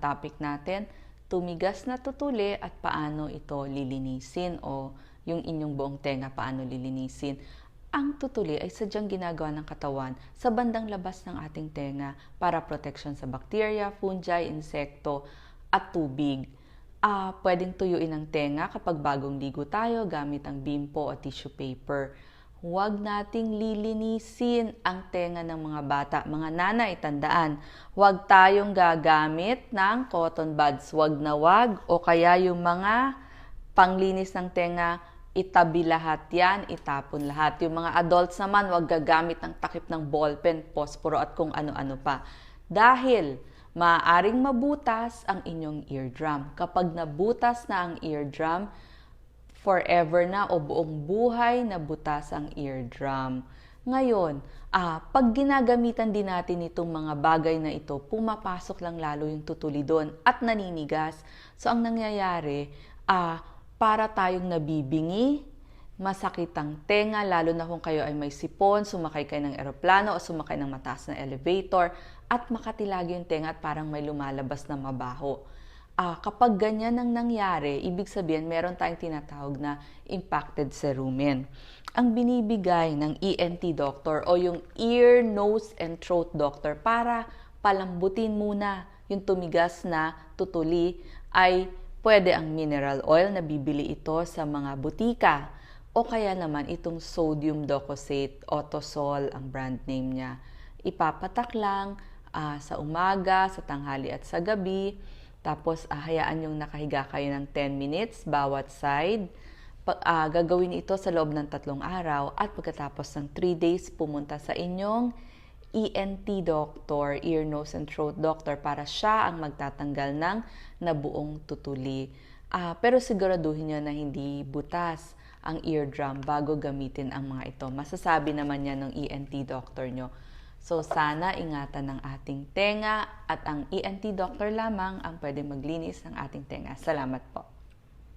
topic natin, tumigas na tutuli at paano ito lilinisin o yung inyong buong tenga paano lilinisin. Ang tutuli ay sadyang ginagawa ng katawan sa bandang labas ng ating tenga para protection sa bakterya, fungi, insekto at tubig. Ah, pwedeng tuyuin ang tenga kapag bagong ligo tayo gamit ang bimpo o tissue paper. Huwag nating lilinisin ang tenga ng mga bata. Mga nanay, tandaan, huwag tayong gagamit ng cotton buds. Huwag na wag o kaya yung mga panglinis ng tenga, itabi lahat yan, itapon lahat. Yung mga adults naman, huwag gagamit ng takip ng ballpen, posporo at kung ano-ano pa. Dahil maaaring mabutas ang inyong eardrum. Kapag nabutas na ang eardrum, forever na o buong buhay na butas ang eardrum. Ngayon, ah, pag ginagamitan din natin itong mga bagay na ito, pumapasok lang lalo yung tutuli doon at naninigas. So, ang nangyayari, ah, para tayong nabibingi, masakit ang tenga, lalo na kung kayo ay may sipon, sumakay kayo ng eroplano o sumakay ng mataas na elevator, at makatilagi yung tenga at parang may lumalabas na mabaho uh, kapag ganyan ang nangyari, ibig sabihin meron tayong tinatawag na impacted cerumen. Ang binibigay ng ENT doctor o yung ear, nose, and throat doctor para palambutin muna yung tumigas na tutuli ay pwede ang mineral oil na bibili ito sa mga butika o kaya naman itong sodium docosate, Otosol ang brand name niya. Ipapatak lang uh, sa umaga, sa tanghali at sa gabi tapos, uh, hayaan yung nakahiga kayo ng 10 minutes bawat side. Pag, uh, gagawin ito sa loob ng tatlong araw at pagkatapos ng 3 days, pumunta sa inyong ENT doctor, ear, nose, and throat doctor para siya ang magtatanggal ng nabuong tutuli. Uh, pero siguraduhin nyo na hindi butas ang eardrum bago gamitin ang mga ito. Masasabi naman yan ng ENT doctor nyo. So sana ingatan ng ating tenga at ang ENT doctor lamang ang pwede maglinis ng ating tenga. Salamat po.